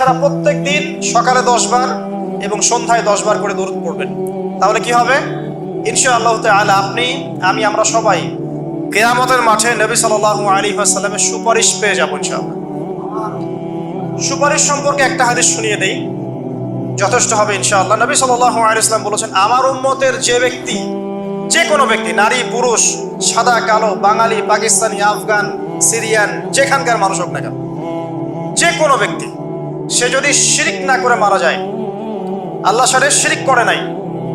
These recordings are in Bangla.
ছাড়া প্রত্যেক দিন সকালে দশ বার এবং সন্ধ্যায় দশ বার করে দরুদ পড়বেন। তাহলে কি হবে? ইনশা আল্লাহ তাআলা আপনি, আমি, আমরা সবাই কেয়ামতের মাঠে নবী সাল্লাল্লাহু আলাইহি ওয়াসাল্লামের সুপারিশ পেয়ে যাব ইনশাআল্লাহ। সুপারিশ সম্পর্কে একটা হাদিস শুনিয়ে দেই। যথেষ্ট হবে ইনশাআল্লাহ। নবী সাল্লাল্লাহু আলাইহি ওয়াসাল্লাম বলেছেন, আমার উম্মতের যে ব্যক্তি যে কোনো ব্যক্তি, নারী, পুরুষ, সাদা, কালো, বাঙালি, পাকিস্তানি, আফগান, সিরিয়ান, যেখানকার মানুষ হোক না কেন যে কোনো ব্যক্তি সে যদি শিরিক না করে মারা যায়, আল্লাহ সাথে শিরিক করে নাই,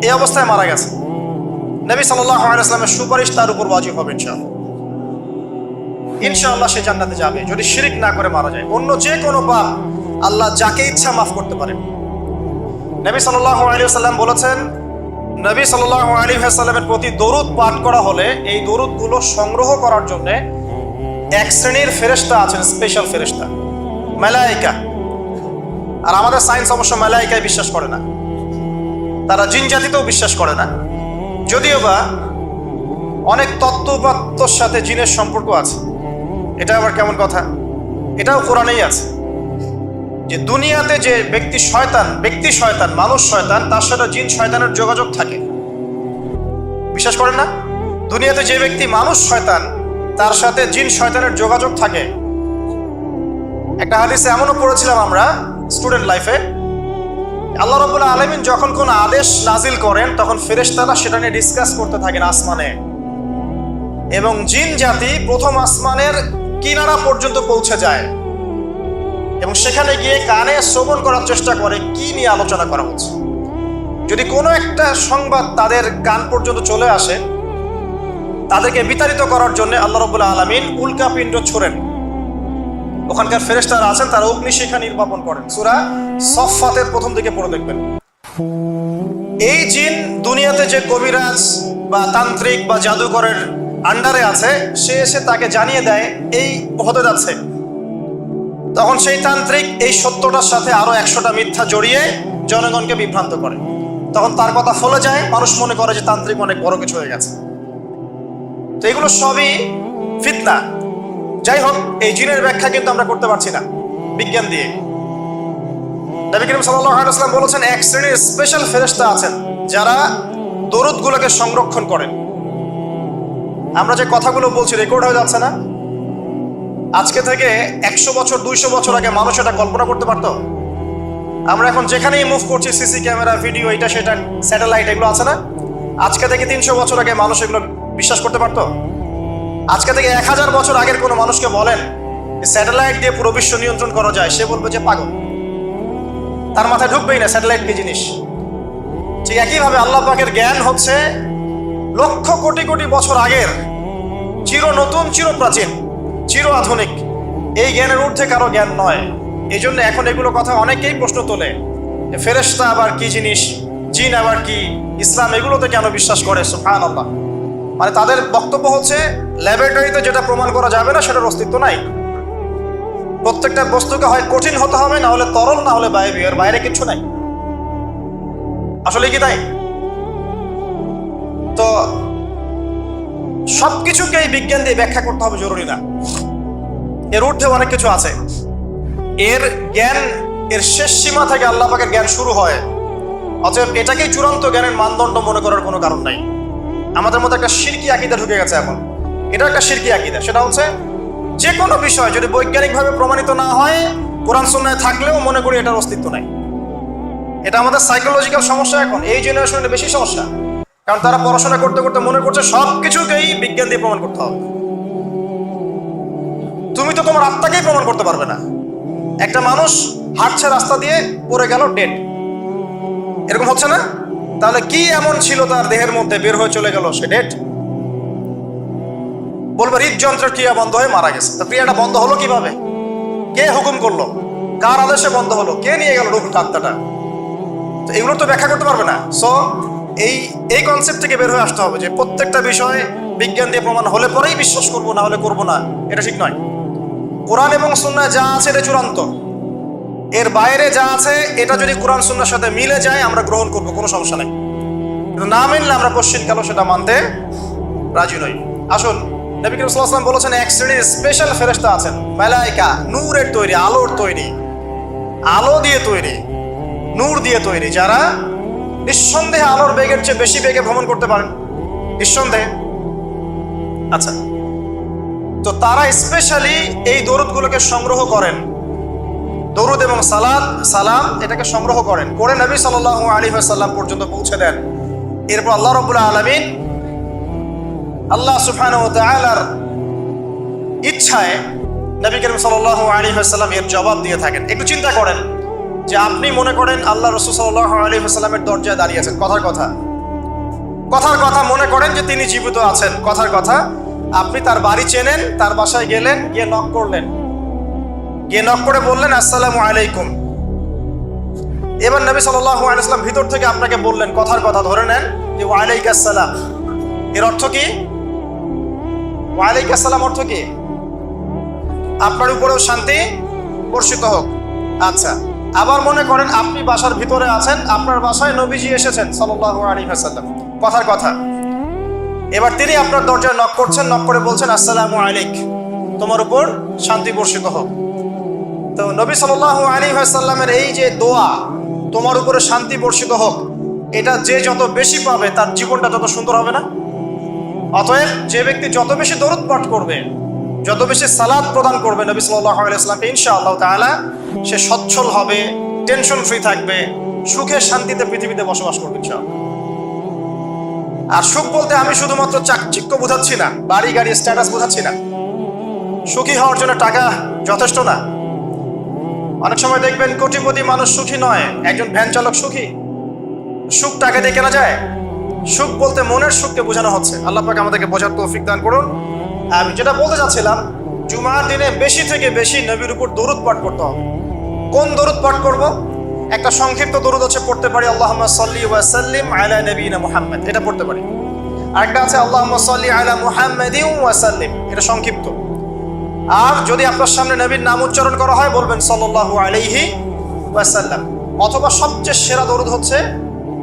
এই অবস্থায় মারা গেছে। নবী আলাইহি সুপারিশ তার উপর ওয়াজিব হবে ইনশাআল্লাহ। সে জান্নাতে যাবে, যদি শিরিক না করে মারা যায়। অন্য যে কোনো পাপ আল্লাহ যাকে ইচ্ছা মাফ করতে পারেন নবী সাল্লাল্লাহু আলাইহি ওয়াসাল্লাম বলেছেন, নবী সাল্লাল্লাহু আলাইহি ওয়াসাল্লামের প্রতি দরুদ পাঠ করা হলে এই দরুদগুলো সংগ্রহ করার জন্য এক শ্রেণির ফেরেশতা আছেন স্পেশাল ফেরেশতা। মালাইকা। আর আমাদের সায়েন্স অবশ্য মালাইকায় বিশ্বাস করে না। তারা জিন জাতিতেও বিশ্বাস করে না। যদিও বা অনেক তত্ত্বপাত্তর সাথে জিনের সম্পর্ক আছে। এটা আবার কেমন কথা? এটাও কোরআনেই আছে। যে দুনিয়াতে যে ব্যক্তি শয়তান ব্যক্তি শয়তান, মানুষ শয়তান, তার সাথে জিন শয়তানের যোগাযোগ থাকে। বিশ্বাস করেন না? দুনিয়াতে যে ব্যক্তি মানুষ শয়তান, তার সাথে জিন শয়তানের যোগাযোগ থাকে। একটা হাদিসে এমনও পড়েছিলাম আমরা স্টুডেন্ট লাইফে আল্লাহ রবুল্লাহ আলমিন যখন কোন আদেশ নাজিল করেন, তখন ফেরেশতারা সেটা নিয়ে ডিসকাস করতে থাকেন আসমানে। এবং জিন জাতি প্রথম আসমানের কিনারা পর্যন্ত পৌঁছে যায়। এবং সেখানে গিয়ে কানে শ্রবণ করার চেষ্টা করে, কি নিয়ে আলোচনা করা হচ্ছে। যদি কোনো একটা সংবাদ তাদের কান পর্যন্ত চলে আসে, তাদেরকে বিতাড়িত করার জন্য আল্লাহ রবুল্লাহ আলমিন উল্কা পিণ্ড ছোড়েন। ওখানকার ফেরেশতারা আছেন, তারা অগ্নিশিখা নির্বাপন করেন। সুরা সফাতের প্রথম দিকে পড়ে দেখবেন। এই জিন দুনিয়াতে যে কবিরাজ বা তান্ত্রিক বা জাদুকরের আন্ডারে আছে, সে এসে তাকে জানিয়ে দেয়, এই হতে যাচ্ছে তখন সেই তান্ত্রিক এই সত্যটার সাথে আরও একশোটা মিথ্যা জড়িয়ে জনগণকে বিভ্রান্ত করে। তখন তার কথা ফলে যায়, মানুষ মনে করে যে তান্ত্রিক অনেক বড় কিছু হয়ে গেছে। তো এগুলো সবই ফিতনা। যাই হোক এই জিনের ব্যাখ্যা কিন্তু আমরা করতে পারছি না, বিজ্ঞান দিয়ে। নবী করিম ওয়াসাল্লাম বলেছেন, এক শ্রেণির স্পেশাল ফেরেশতা আছেন, যারা দরুদগুলোকে সংরক্ষণ করেন। আমরা যে কথাগুলো বলছি রেকর্ড হয়ে যাচ্ছে না? আজকে থেকে একশো বছর, দুইশো বছর আগে মানুষ এটা কল্পনা করতে পারতো। আমরা এখন যেখানেই মুভ করছি সিসি ক্যামেরা ভিডিও এটা, সেটা স্যাটেলাইট এগুলো আছে না? আজকে থেকে তিনশো বছর আগে মানুষ এগুলো বিশ্বাস করতে পারতো? আজকে থেকে এক হাজার বছর আগের কোনো মানুষকে বলেন স্যাটেলাইট দিয়ে পুরো বিশ্ব নিয়ন্ত্রণ করা যায়, সে বলবে যে পাগল। তার মাথায় ঢুকবেই না স্যাটেলাইট কি জিনিস। ঠিক একইভাবে আল্লাহ পাকের জ্ঞান হচ্ছে লক্ষ কোটি কোটি বছর আগের চির নতুন, চির প্রাচীন, চির আধুনিক। এই জ্ঞানের ঊর্ধ্বে কারও জ্ঞান নয়। এই জন্য এখন এগুলো কথা অনেকেই প্রশ্ন তোলে যে ফেরেশতা আবার কি জিনিস, জিন আবার কি, ইসলাম এগুলোতে কেন বিশ্বাস করে? সুফান আল্লাহ মানে তাদের বক্তব্য হচ্ছে ল্যাবরেটরিতে যেটা প্রমাণ করা যাবে না, সেটার অস্তিত্ব নাই। প্রত্যেকটা বস্তুকে হয় কঠিন হতে হবে, না হলে তরল, না হলে বাইরে এর বাইরে কিছু নাই। আসলে কি তাই? তো সবকিছুকে এই বিজ্ঞান দিয়ে ব্যাখ্যা করতে হবে, জরুরি না। এর ঊর্ধ্বে অনেক কিছু আছে। এর জ্ঞান, এর শেষ সীমা থেকে আল্লাহ পাকের জ্ঞান শুরু হয়। অতএব এটাকেই চূড়ান্ত জ্ঞানের মানদণ্ড মনে করার কোনো কারণ নাই। আমাদের মধ্যে একটা শিরকি আকিদা ঢুকে গেছে এখন। এটা একটা শিরকি আকিদা। সেটা হচ্ছে যে কোনো বিষয় যদি বৈজ্ঞানিকভাবে প্রমাণিত না হয়, কোরআন সন্ন্যায় থাকলেও মনে করি এটার অস্তিত্ব নাই। এটা আমাদের সাইকোলজিক্যাল সমস্যা এখন, এই জেনারেশনের বেশি সমস্যা। কারণ তারা পড়াশোনা করতে করতে মনে করছে সব কিছুকেই বিজ্ঞান দিয়ে প্রমাণ করতে হবে। তুমি তো তোমার আত্মাকেই প্রমাণ করতে পারবে না। একটা মানুষ হাঁটছে রাস্তা দিয়ে পড়ে গেল ডেট এরকম হচ্ছে না? তাহলে কি এমন ছিল তার দেহের মধ্যে? বের হয়ে চলে গেল সে ডেড বলবে, হৃদযন্ত্রের ক্রিয়া বন্ধ হয়ে মারা গেছে। তো ক্রিয়াটা বন্ধ হলো কীভাবে? কে হুকুম করল? কার আদেশে বন্ধ হলো? কে নিয়ে গেল রুহ আত্মাটা তো এগুলো তো ব্যাখ্যা করতে পারবে না। সো এই এই কনসেপ্ট থেকে বের হয়ে আসতে হবে যে প্রত্যেকটা বিষয় বিজ্ঞান দিয়ে প্রমাণ হলে পরেই বিশ্বাস করব, না হলে করব না, এটা ঠিক নয়। কোরআন এবং সুন্না যা আছে এটা চূড়ান্ত। এর বাইরে যা আছে, এটা যদি কোরআন সুন্নার সাথে মিলে যায়, আমরা গ্রহণ করব, কোনো সমস্যা নেই। না মিললে আমরা পশ্চিম কালো সেটা মানতে রাজি নই। আসুন নবী করিম ওয়াসাল্লাম বলেছেন, এক শ্রেণির স্পেশাল ফেরেশতা আছেন, মালাইকা, নূরের তৈরি, আলোর তৈরি, আলো দিয়ে তৈরি, নূর দিয়ে তৈরি, যারা নিঃসন্দেহে আলোর বেগের চেয়ে বেশি বেগে ভ্রমণ করতে পারেন। নিঃসন্দেহে। আচ্ছা। তো তারা স্পেশালি এই দরুদগুলোকে সংগ্রহ করেন। দরুদ এবং সালাদ, সালাম এটাকে সংগ্রহ করেন, করে নবী সাল আলী সাল্লাম পর্যন্ত পৌঁছে দেন। এরপর আল্লাহ রবুল্লা আলমিন আল্লাহ সুফান ও তালার ইচ্ছায় নবী করিম সাল আলী সাল্লাম এর জবাব দিয়ে থাকেন। একটু চিন্তা করেন যে আপনি মনে করেন আল্লাহ রসুল সাল্লাহ আলী সাল্লামের দরজায় দাঁড়িয়ে আছেন। কথার কথা। কথার কথা মনে করেন যে তিনি জীবিত আছেন। কথার কথা, আপনি তার বাড়ি চেনেন, তার বাসায় গেলেন, গিয়ে নক করলেন। গিয়ে নক করে বললেন, আসসালামু আলাইকুম। এবার নবী সাল্লাম ভিতর থেকে আপনাকে বললেন, কথার কথা ধরে নেন যে ওয়ালাইক আসসালাম। এর অর্থ কি? ওয়ালাইক আসসালাম অর্থ কি? আপনার উপরেও শান্তি বর্ষিত হোক। আচ্ছা আবার মনে করেন আপনি বাসার ভিতরে আছেন, আপনার বাসায় নবীজি এসেছেন সাল্লাহ আলী হাসাল্লাম কথার কথা। এবার তিনি আপনার দরজায় নক করছেন নক করে বলছেন, আসসালামু আলাইক। তোমার উপর শান্তি বর্ষিত হোক। তো নবী সাল্লাহ আলী সাল্লামের এই যে দোয়া, তোমার উপরে শান্তি বর্ষিত হোক, এটা যে যত বেশি পাবে, তার জীবনটা তত সুন্দর হবে না? অতএব যে ব্যক্তি যত বেশি দরদ পাঠ করবে, যত বেশি সালাদ প্রদান করবে নবী সাল্লাহ আলাইসলামকে ইনশা আল্লাহ তালা সে সচ্ছল হবে, টেনশন ফ্রি থাকবে, সুখে শান্তিতে পৃথিবীতে বসবাস করবে ইনশাআল্লাহ। আর সুখ বলতে আমি শুধুমাত্র চাকচিক্য বোঝাচ্ছি না, বাড়ি, গাড়ি স্ট্যাটাস বোঝাচ্ছি না। সুখী হওয়ার জন্য টাকা যথেষ্ট না। অনেক সময় দেখবেন কোটিপতি মানুষ সুখী নয়, একজন ভ্যান চালক সুখী। সুখ টাকা দিয়ে কেনা যায় সুখ বলতে মনের সুখকে বোঝানো হচ্ছে। আল্লাহ পাকে আমাদেরকে বোঝার তৌফিক দান করুন। আমি যেটা বলতে চাচ্ছিলাম, জুমার দিনে বেশি থেকে বেশি নবীর উপর দরুদ পাঠ করতে হবে। কোন দরুদ পাঠ করব? একটা সংক্ষিপ্ত দরুদ হচ্ছে, পড়তে পারি আল্লাহ সাল্লি ওয়াসাল্লিম আলা নবীনা মুহাম্মদ। এটা পড়তে পারি। আরেকটা আছে আল্লাহ সাল্লি আলা মুহাম্মদ ওয়াসাল্লিম এটা সংক্ষিপ্ত। আর যদি আপনার সামনে নবীর নাম উচ্চারণ করা হয়, বলবেন সাল্লাল্লাহু আলাইহি ওয়াসাল্লাম অথবা সবচেয়ে সেরা দরুদ হচ্ছে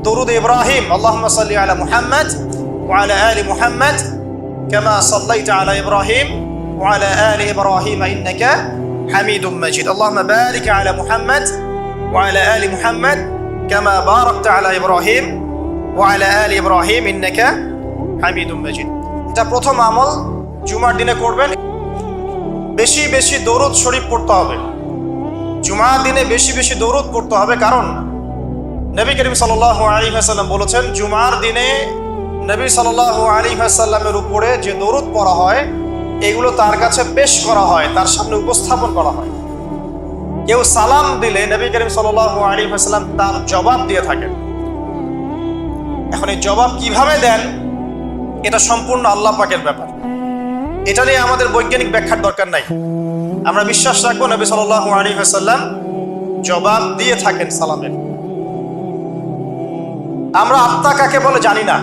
দরুদ ইব্রাহিম আল্লাহুম্মা সাল্লি আলা মুহাম্মদ ওয়া আলা আলি মুহাম্মদ كما صليت على ابراهيم وعلى ال ابراهيم انك حميد مجيد اللهم بارك على محمد وعلى ال محمد كما باركت على ابراهيم وعلى ال ابراهيم انك حميد مجيد এটা প্রথম আমল জুমার দিনে করবেন বেশি বেশি দরুদ শরীফ পড়তে হবে জুমার দিনে বেশি বেশি দরুদ পড়তে হবে কারণ নবী করিম সাল আলী হাসাল্লাম বলেছেন, জুমার দিনে নবী সাল আলী হাসাল্লামের উপরে যে দরুদ পড়া হয়, এগুলো তার কাছে পেশ করা হয়, তার সামনে উপস্থাপন করা হয়। কেউ সালাম দিলে নবী করিম সাল আলী হাসাল্লাম তার জবাব দিয়ে থাকেন। এখন এই জবাব কীভাবে দেন? এটা সম্পূর্ণ আল্লাহ পাকের ব্যাপার। এটা নিয়ে আমাদের বৈজ্ঞানিক ব্যাখ্যার দরকার নাই। আমরা বিশ্বাস রাখব নবী সাল আলী হাসাল্লাম জবাব দিয়ে থাকেন সালামের। আমরা আত্মা কাকে বলে জানি না।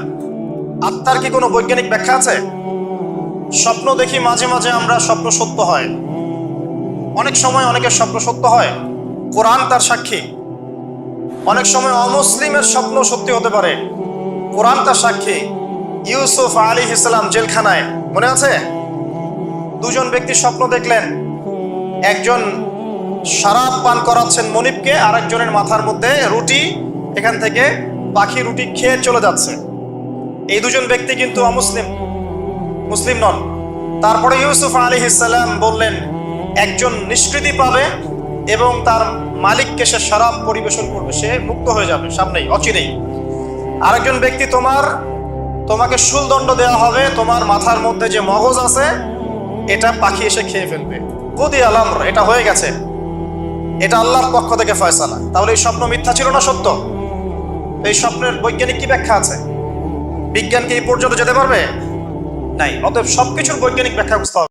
আত্মার কি কোনো বৈজ্ঞানিক ব্যাখ্যা আছে? স্বপ্ন দেখি মাঝে মাঝে আমরা স্বপ্ন সত্য হয়। অনেক সময় অনেকের স্বপ্ন সত্য হয়। কোরআন তার সাক্ষী। অনেক সময় অমুসলিমের স্বপ্ন সত্যি হতে পারে। কোরআন তার সাক্ষী। ইউসুফ আলী ইসলাম জেলখানায়, মনে আছে? দুজন ব্যক্তি স্বপ্ন দেখলেন। একজন শরাব পান করাচ্ছেন মনিবকে, আরেকজনের মাথার মধ্যে রুটি এখান থেকে পাখি রুটি খেয়ে চলে যাচ্ছে। এই দুজন ব্যক্তি কিন্তু অমুসলিম, মুসলিম নন। তারপরে ইউসুফ আলী ইসাল্লাম বললেন, একজন নিষ্কৃতি পাবে এবং তার মালিককে সে শরাব পরিবেশন করবে। সে মুক্ত হয়ে যাবে, সামনেই, অচিরেই। আরেকজন ব্যক্তি তোমার, তোমাকে শুলদণ্ড দেওয়া হবে, তোমার মাথার মধ্যে যে মগজ আছে, এটা পাখি এসে খেয়ে ফেলবে। কদি আলাম এটা হয়ে গেছে। এটা আল্লাহর পক্ষ থেকে ফয়সালা। তাহলে এই স্বপ্ন মিথ্যা ছিল না সত্য? এই স্বপ্নের বৈজ্ঞানিক কি ব্যাখ্যা আছে? বিজ্ঞানকে এই পর্যন্ত যেতে পারবে? নাই, অতএব সবকিছুর বৈজ্ঞানিক ব্যাখ্যা বুঝতে হবে।